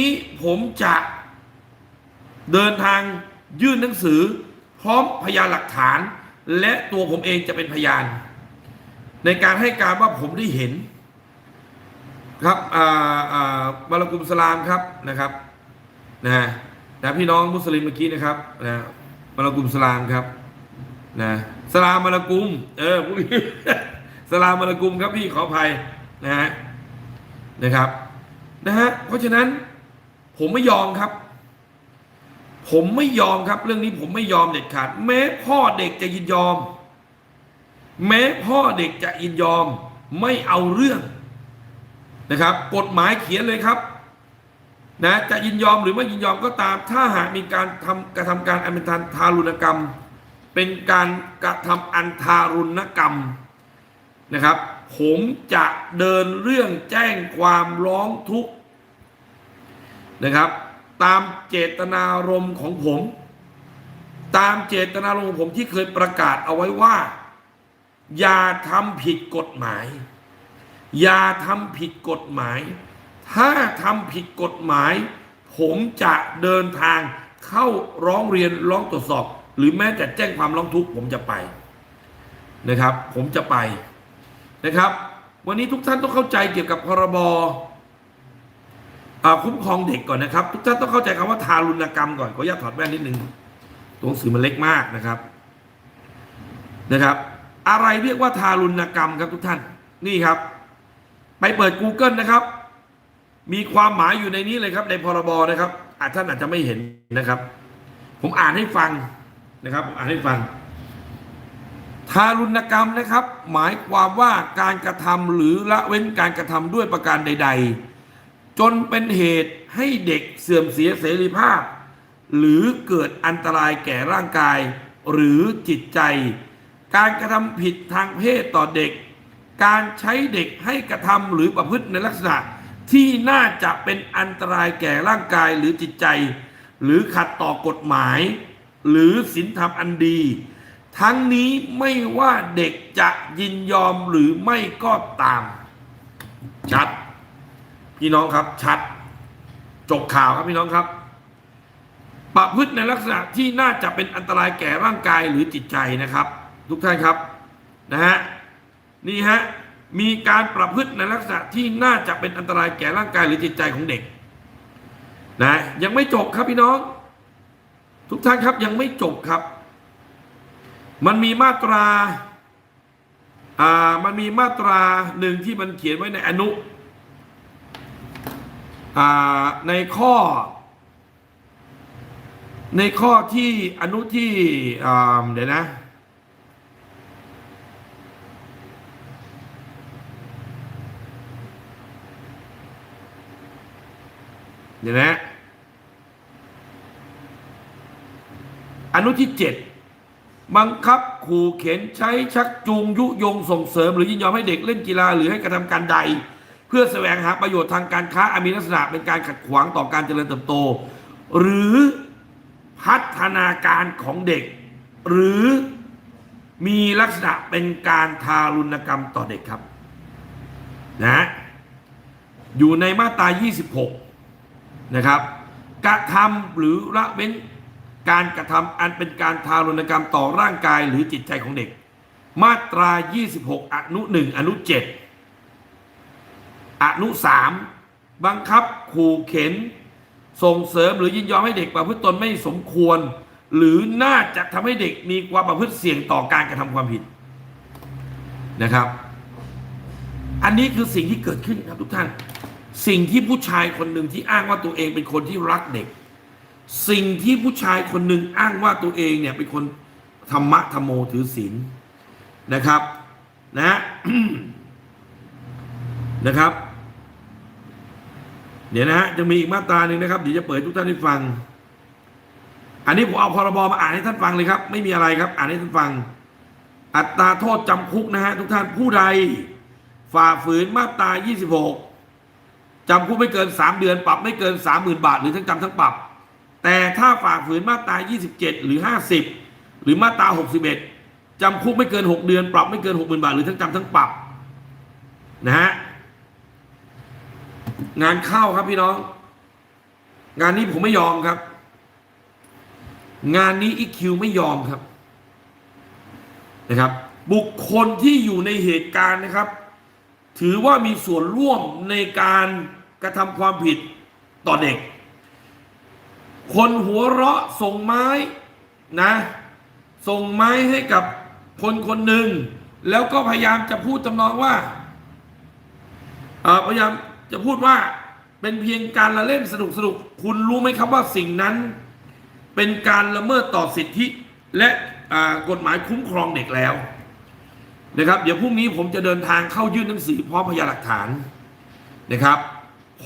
นี้ผมจะเดินทางยื่นหนังสือ พร้อมพยานหลักฐาน และตัวผมเองจะเป็นพยาน ในการให้การว่าผมได้เห็น ครับอ่าอ่าบาลกุมสลามครับนะครับนะนะพี่น้องมุสลิมเมื่อกี้นะครับนะบาลกุมสลามครับนะสลามบาลกุม เออสลามบาลกุมครับพี่ขออภัยนะฮะนะครับนะฮะเพราะฉะนั้น ผมไม่ยอมครับ ผมไม่ยอมครับ เรื่องนี้ผมไม่ยอมเด็ดขาด แม้พ่อเด็กจะยินยอม แม้พ่อเด็กจะยินยอม ไม่เอาเรื่องนะครับ กฎหมายเขียนเลยครับนะจะยินยอมหรือไม่ยินยอมก็ตาม ถ้าหากมีการทำกระทำการอันเป็นทารุณกรรม เป็นการกระทำอันทารุณกรรมนะครับ ผมจะเดินเรื่องแจ้งความร้องทุกข์ นะครับ ตามเจตนารมณ์ของผม ตามเจตนารมณ์ของผมที่เคยประกาศเอาไว้ว่า อย่าทำผิดกฎหมาย อย่าทำผิดกฎหมาย ถ้าทำผิดกฎหมาย ผมจะเดินทางเข้าร้องเรียนร้องตรวจสอบ หรือแม้แต่แจ้งความร้องทุกข์ผมจะไปนะครับ ผมจะไปนะครับ วันนี้ทุกท่านต้องเข้าใจเกี่ยวกับพรบอ่า คุ้มครองเด็กก่อนนะครับทุกท่านต้องเข้าใจคำว่าทารุณกรรมก่อนขออนุญาตถอดแว่นนิดนึงตัวหนังสือมันเล็กมากนะครับนะครับ อะไรเรียกว่าทารุณกรรมครับทุกท่านนี่ครับ ไปเปิด Google นะครับ มีความหมายอยู่ในนี้เลยครับ ในพรบนะครับอาจท่านอาจจะไม่เห็นนะครับ ผมอ่านให้ฟังนะครับผมอ่านให้ฟัง ทารุณกรรมนะครับ หมายความว่าการกระทำหรือละเว้นการกระทำด้วยประการใด ๆ จนเป็นเหตุให้เด็กเสื่อมเสียเสรีภาพ หรือเกิดอันตรายแก่ร่างกาย หรือจิตใจ การกระทำผิดทางเพศต่อเด็ก การใช้เด็กให้กระทำหรือประพฤติในลักษณะ ที่น่าจะเป็นอันตรายแก่ร่างกายหรือจิตใจ หรือขัดต่อกฎหมาย หรือศีลธรรมอันดี ทั้งนี้ไม่ว่าเด็กจะยินยอมหรือไม่ก็ตามชัด พี่น้องครับชัด จบข่าวครับพี่น้องครับ ประพฤติในลักษณะที่น่าจะเป็นอันตรายแก่ร่างกายหรือจิตใจนะครับ ทุกท่านครับนะฮะนี่ฮะมีการประพฤติในลักษณะที่น่าจะเป็นอันตรายแก่ร่างกายหรือจิตใจของเด็กนะยังไม่จบครับพี่น้อง ทุกท่านครับยังไม่จบครับ มันมีมาตราอ่ามันมีมาตราหนึ่งที่มันเขียนไว้ในอนุ ในข้อ ในข้อที่อนุที่เดี๋ยวนะเดี๋ยวนะอนุที่เจ็ดบังคับขู่เข็นใช้ชักจูงยุยงส่งเสริม หรือยินยอมให้เด็กเล่นกีฬาหรือให้กระทำการใด เพื่อแสวงหาประโยชน์ทางการค้าอันมีลักษณะเป็นการขัดขวางต่อการเจริญเติบโต หรือพัฒนาการของเด็ก หรือมีลักษณะเป็นการทารุณกรรมต่อเด็กครับนะอยู่ในมาตรา 26 นะครับกระทำหรือละเว้นการกระทำอันเป็นการทารุณกรรมต่อร่างกายหรือจิตใจของเด็ก มาตรา 26 อนุ 1 อนุ 7 อนุ3บังคับขู่เข็น ส่งเสริมหรือยินยอมให้เด็กประพฤติตนไม่สมควร หรือน่าจะทำให้เด็กมีความประพฤติเสี่ยงต่อการกระทำความผิดนะครับ อันนี้คือสิ่งที่เกิดขึ้นครับทุกท่าน สิ่งที่ผู้ชายคนหนึ่งที่อ้างว่าตัวเองเป็นคนที่รักเด็ก สิ่งที่ผู้ชายคนหนึ่งอ้างว่าตัวเองเนี่ยเป็นคนธรรมะธรรมโมถือศีลนะครับนะนะครับ เดี๋ยวนะฮะจะมีอีกมาตราหนึ่งนะครับเดี๋ยวจะเปิดทุกท่านได้ฟัง อันนี้ผมเอาพรบมาอ่านให้ท่านฟังเลยครับ ไม่มีอะไรครับ อ่านให้ท่านฟัง อัตราโทษจำคุกนะฮะทุกท่านผู้ใด ฝ่าฝืนมาตรา 26จำคุกไม่เกิน 3 เดือน ปรับไม่เกิน 30,000 บาท หรือทั้งจำทั้งปรับ แต่ถ้าฝ่าฝืนมาตรา 27 หรือ 50 หรือมาตรา 61จำคุกไม่เกิน 6 เดือน ปรับไม่เกิน 60,000 บาท หรือทั้งจำทั้งปรับนะฮะ งานเข้าครับพี่น้อง งานนี้ผมไม่ยอมครับ งานนี้อีคิวไม่ยอมครับนะครับ บุคคลที่อยู่ในเหตุการณ์นะครับ ถือว่ามีส่วนร่วมในการกระทำความผิดต่อเด็ก คนหัวเราะส่งไม้นะ ส่งไม้ให้กับคนคนหนึ่ง แล้วก็พยายามจะพูดจำนองว่าพยายาม จะพูดว่าเป็นเพียงการละเล่นสนุกสนุกคุณรู้ไหมครับว่าสิ่งนั้น เป็นการละเมิดต่อสิทธิและกฎหมายคุ้มครองเด็กแล้วนะครับ เดี๋ยวพรุ่งนี้ผมจะเดินทางเข้ายื่นหนังสือพร้อมพยานหลักฐานนะครับ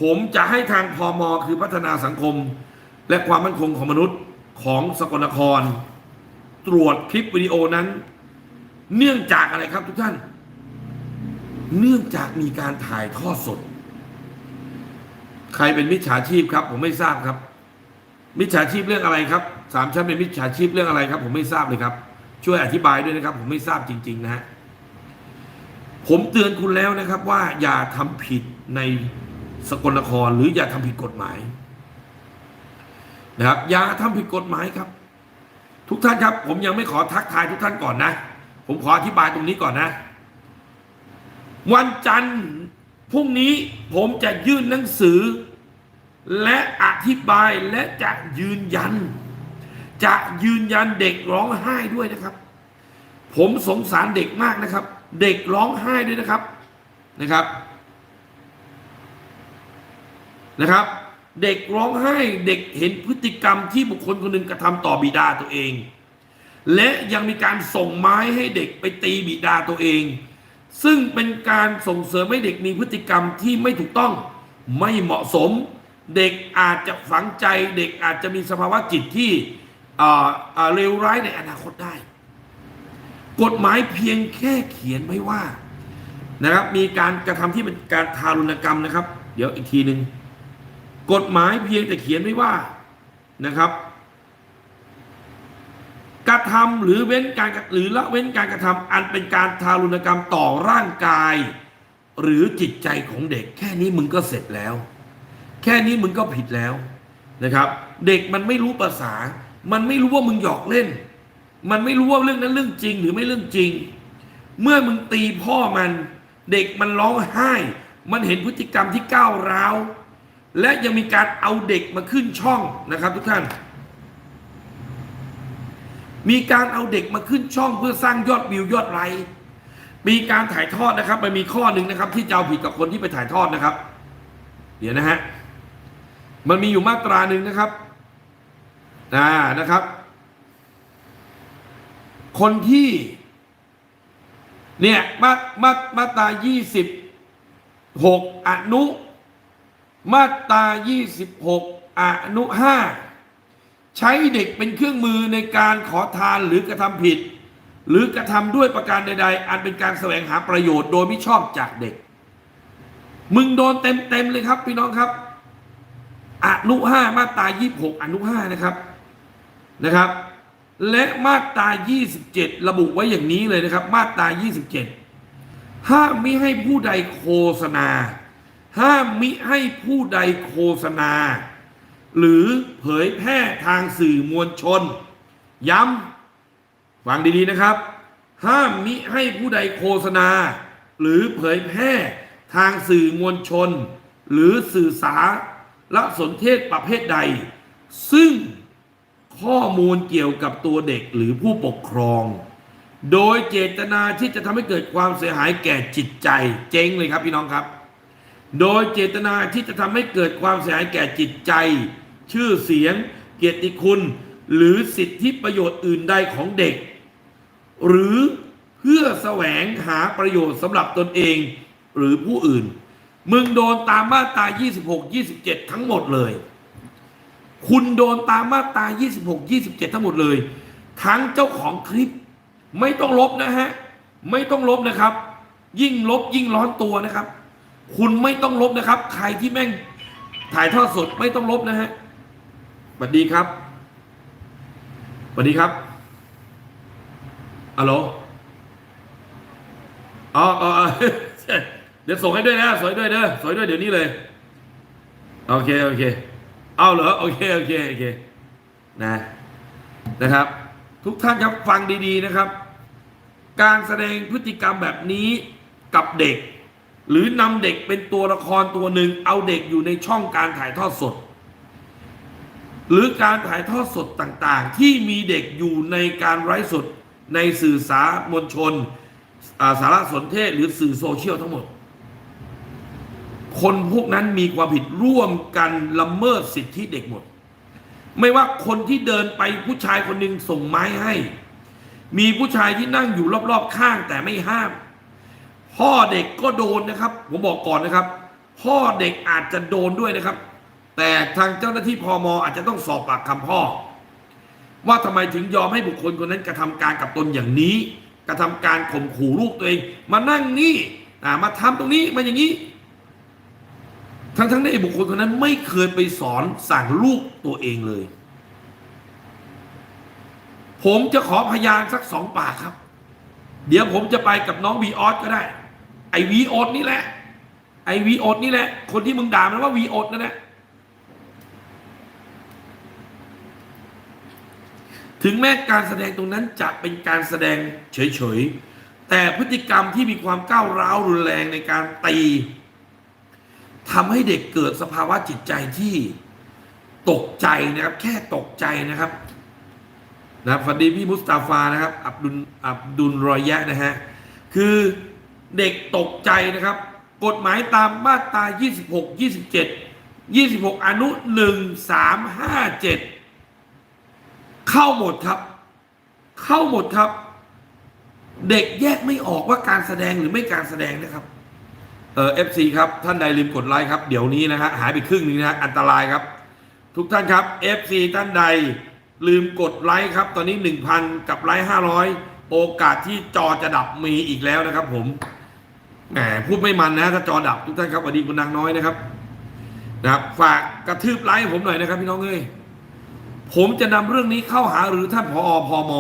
ผมจะให้ทางพอมคือพัฒนาสังคม และความมั่นคงของมนุษย์ของสกลนคร ตรวจคลิปวิดีโอนั้น เนื่องจากอะไรครับทุกท่าน เนื่องจากมีการถ่ายทอดสด ใครเป็นมิจฉาชีพครับ ผมไม่ทราบครับ มิจฉาชีพเรื่องอะไรครับสามชั้นเป็นมิจฉาชีพเรื่องอะไรครับ ผมไม่ทราบเลยครับ ช่วยอธิบายด้วยนะครับ ผมไม่ทราบจริง ๆ นะฮะผมเตือนคุณแล้วนะครับ ว่าอย่าทำผิดในสกลนครหรืออย่าทำผิดกฎหมายนะครับ อย่าทำผิดกฎหมายครับ ทุกท่านครับ ผมยังไม่ขอทักทายทุกท่านก่อนนะ ผมขออธิบายตรงนี้ก่อนนะ วันจันทร์ พรุ่งนี้ผมจะยื่นหนังสือ และอธิบายและจะยืนยัน จะยืนยันเด็กร้องไห้ด้วยนะครับ ผมสงสารเด็กมากนะครับ เด็กร้องไห้ด้วยนะครับนะครับนะครับ เด็กร้องไห้เด็กเห็นพฤติกรรมที่บุคคลคนหนึ่งกระทำต่อบิดาตัวเอง และยังมีการส่งไม้ให้เด็กไปตีบิดาตัวเอง ซึ่งเป็นการส่งเสริมให้เด็กมีพฤติกรรมที่ไม่ถูกต้องไม่เหมาะสม เด็กอาจจะฝังใจ เด็กอาจจะมีสภาวะจิตที่อ่าอ่าเลวร้ายในอนาคตได้ กฎหมายเพียงแค่เขียนไว้ว่านะครับมีการกระทำที่เป็นการทารุณกรรมนะครับ เดี๋ยวอีกทีหนึ่งกฎหมายเพียงแต่เขียนไว้ว่านะครับ กระทำหรือเว้นการกระหรือละเว้นการกระทำอันเป็นการทารุณกรรมต่อร่างกาย หรือจิตใจของเด็ก แค่นี้มึงก็เสร็จแล้ว แค่นี้มึงก็ผิดแล้วนะครับ เด็กมันไม่รู้ภาษา มันไม่รู้ว่ามึงหยอกเล่น มันไม่รู้ว่าเรื่องนั้นเรื่องจริงหรือไม่เรื่องจริง เมื่อมึงตีพ่อมัน เด็กมันร้องไห้ มันเห็นพฤติกรรมที่ก้าวร้าวและยังมีการเอาเด็กมาขึ้นช่องนะครับทุกท่าน มีการเอาเด็กมาขึ้นช่องเพื่อสร้างยอดวิวยอดไลค์มีการถ่ายทอดนะครับ มันมีข้อหนึ่งนะครับ ที่จะเอาผิดกับคนที่ไปถ่ายทอดนะครับ เดี๋ยวนะฮะมันมีอยู่มาตราหนึ่งนะครับอ่านะครับ คนที่ เนี่ยมามามาตรายี่สิบหกอนุ มาตรายี่สิบหกอนุห้า ใช้เด็กเป็นเครื่องมือในการขอทานหรือกระทำผิด หรือกระทำด้วยประการใด ๆ อันเป็นการแสวงหาประโยชน์โดยไม่ชอบจากเด็ก มึงโดนเต็มๆเลยครับ พี่น้องครับอนุห้ามาตรายี่หกอนุห้านะครับนะครับ และมาตรายี่สิบเจ็ดระบุไว้อย่างนี้เลยนะครับ มาตรายี่สิบเจ็ดห้ามมิให้ผู้ใดโฆษณา ห้ามมิให้ผู้ใดโฆษณา หรือเผยแพร่ทางสื่อมวลชน ย้ำฟังดีๆนะครับ ห้ามมิให้ผู้ใดโฆษณา หรือเผยแพร่ทางสื่อมวลชน หรือสื่อสารละสนเทศประเภทใด ซึ่งข้อมูลเกี่ยวกับตัวเด็กหรือผู้ปกครอง โดยเจตนาที่จะทำให้เกิดความเสียหายแก่จิตใจเจ๊งเลยครับพี่น้องครับ โดยเจตนาที่จะทำให้เกิดความเสียหายแก่จิตใจ ชื่อเสียง เกียรติคุณ หรือสิทธิประโยชน์อื่นใดของเด็ก หรือเพื่อแสวงหาประโยชน์สำหรับตนเองหรือผู้อื่น มึงโดนตามมาตรา 26 27 ทั้งหมดเลย คุณโดนตามมาตรา 26 27 ทั้งหมดเลย ทั้งเจ้าของคลิป ไม่ต้องลบนะฮะ ไม่ต้องลบนะครับ ยิ่งลบยิ่งร้อนตัวนะครับ คุณไม่ต้องลบนะครับ ใครที่แม่งถ่ายทอดสดไม่ต้องลบนะฮะ สวัสดีครับสวัสดีครับอัลโหลอ๋ออ๋อเดี๋ยวส่งให้ด้วยนะสวยด้วยเด้อสวยด้วยเดี๋ยวนี้เลย โอเค โอเค เอาเหรอ โอเค โอเค โอเค นะ นะครับ ทุกท่านครับฟังดี ๆ นะครับ การแสดงพฤติกรรมแบบนี้กับเด็ก หรือนำเด็กเป็นตัวละครตัวหนึ่ง เอาเด็กอยู่ในช่องการถ่ายทอดสด หรือการถ่ายทอดสดต่างๆ ที่มีเด็กอยู่ในการไร้สดในสื่อสารมวลชน สารสนเทศหรือสื่อโซเชียลทั้งหมด คนพวกนั้นมีความผิดร่วมกันละเมิดสิทธิเด็กหมด ไม่ว่าคนที่เดินไปผู้ชายคนหนึ่งส่งไม้ให้ มีผู้ชายที่นั่งอยู่รอบๆข้างแต่ไม่ห้าม พ่อเด็กก็โดนนะครับ ผมบอกก่อนนะครับ พ่อเด็กอาจจะโดนด้วยนะครับ แต่ทางเจ้าหน้าที่พอมอาจจะต้องสอบปากคำพ่อ ว่าทำไมถึงยอมให้บุคคลคนนั้นกระทำการกับตนอย่างนี้ กระทำการข่มขู่ลูกตัวเอง มานั่งนี่อมาทำตรงนี้มาอย่างนี้ ทั้งทั้งๆที่ไอ้บุคคลคนนั้นไม่เคยไปสอนสั่งลูกตัวเองเลย ผมจะขอพยานสักสองปากครับ เดี๋ยวผมจะไปกับน้องวีออสก็ได้ ไอวีออสนี่แหละไอวีออสนี่แหละ คนที่มึงด่ามันว่าวีออสนั่นแหละ ถึงแม้การแสดงตรงนั้นจะเป็นการแสดงเฉยๆ แต่พฤติกรรมที่มีความก้าวร้าวรุนแรงในการตีทำให้เด็กเกิดสภาวะจิตใจที่ตกใจนะครับ แค่ตกใจนะครับนะครับสวัสดีพี่มุสตาฟานะครับ อับดุลอับดุลรอยยะนะฮะ คือเด็กตกใจนะครับ กฎหมายตามมาตรา 26 27 26 อนุ 1 3 5 7 เข้าหมดครับ เข้าหมดครับ เด็กแยกไม่ออกว่าการแสดงหรือไม่การแสดงนะครับ เออฟซีครับ ท่านใดลืมกดไลค์ครับ เดี๋ยวนี้นะฮะหายไปครึ่งนึงนะฮะอันตรายครับ ทุกท่านครับ FC ท่านใดลืมกดไลค์ครับ ตอนนี้1,000กับไลค์500โอกาสที่จอจะดับมีอีกแล้วนะครับ ผมแหมพูดไม่มันนะถ้าจอดับทุกท่านครับสวัสดีคุณนางน้อยนะครับนะครับ ฝากกระทืบไลค์ผมหน่อยนะครับ พี่น้องเอ้ย ผมจะนำเรื่องนี้เข้าหาหรือท่านผอพอม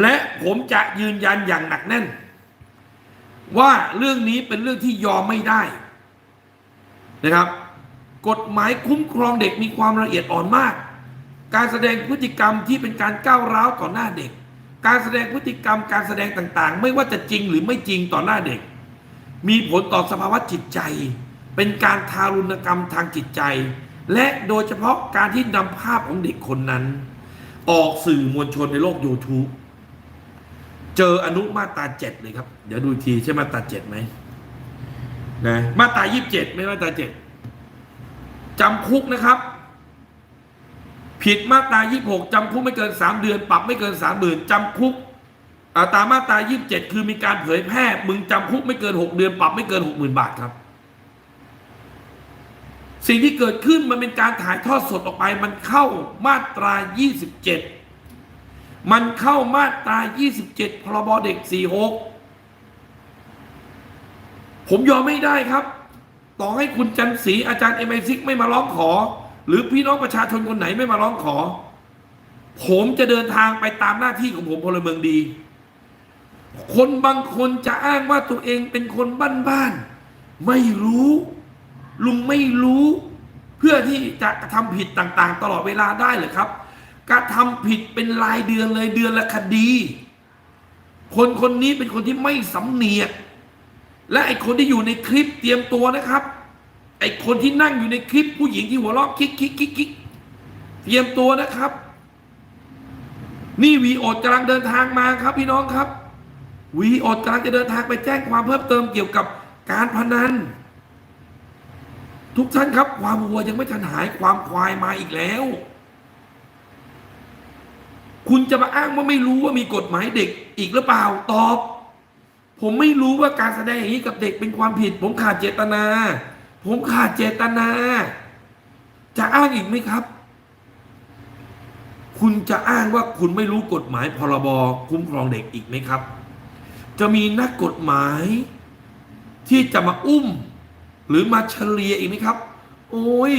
และผมจะยืนยันอย่างหนักแน่น ว่าเรื่องนี้เป็นเรื่องที่ยอมไม่ได้นะครับ กฎหมายคุ้มครองเด็กมีความละเอียดอ่อนมาก การแสดงพฤติกรรมที่เป็นการก้าวร้าวต่อหน้าเด็ก การแสดงพฤติกรรมการแสดงต่างๆ ไม่ว่าจะจริงหรือไม่จริงต่อหน้าเด็ก มีผลต่อสภาวะจิตใจ เป็นการทารุณกรรมทางจิตใจ และโดยเฉพาะการที่นำภาพของเด็กคนนั้น ออกสื่อมวลชนในโลก YouTube เจออนุมาตราเจ็ดเลยครับ เดี๋ยวดูทีใช่มาตราเจ็ดไหมนะมาตรายี่สิบเจ็ดไม่มาตราเจ็ดจำคุกนะครับ ผิดมาตรายี่หกจำคุกไม่เกินสามเดือน ปรับไม่เกินสามหมื่นจำคุกตามมาตรายี่สิบเจ็ดคือมีการเผยแพร่ มึงจำคุกไม่เกินหกเดือน ปรับไม่เกินหกหมื่นบาทครับ สิ่งที่เกิดขึ้นมันเป็นการถ่ายทอดสดออกไป มันเข้ามาตรายี่สิบเจ็ดมันเข้ามาตรา 27 พรบเด็ก 46 ผมยอมไม่ได้ครับ ต่อให้คุณจันทร์ศรีอาจารย์เอ็มไอซิกไม่มาร้องขอ หรือพี่น้องประชาชนคนไหนไม่มาร้องขอ ผมจะเดินทางไปตามหน้าที่ของผมพลเมืองดี คนบางคนจะอ้างว่าตัวเองเป็นคนบ้านๆไม่รู้ ลุงไม่รู้เพื่อที่จะกระทำผิดต่างๆ ตลอดเวลาได้เหรือครับกระทำผิดเป็นรายเดือนเลยเดือนละคดี คนคนนี้เป็นคนที่ไม่สำเนียก และไอคนที่อยู่ในคลิปเตรียมตัวนะครับ ไอคนที่นั่งอยู่ในคลิปผู้หญิงที่หัวเราะคิกคิกคิกคิกเตรียมตัวนะครับ นี่วีโอดกำลังเดินทางมาครับ พี่น้องครับวีโอดกำลังจะเดินทางไปแจ้งความเพิ่มเติมเกี่ยวกับการพนัน ทุกท่านครับ ความวัวยังไม่ทันหายความควายมาอีกแล้ว คุณจะมาอ้างว่าไม่รู้ว่ามีกฎหมายเด็กอีกหรือเปล่าตอบ ผมไม่รู้ว่าการแสดงอย่างนี้กับเด็กเป็นความผิด ผมขาดเจตนา ผมขาดเจตนา จะอ้างอีกไหมครับ คุณจะอ้างว่าคุณไม่รู้กฎหมายพรบคุ้มครองเด็กอีกไหมครับ จะมีนักกฎหมาย ที่จะมาอุ้ม หรือมาเฉลี่ยอีกไหมครับ โอ้ย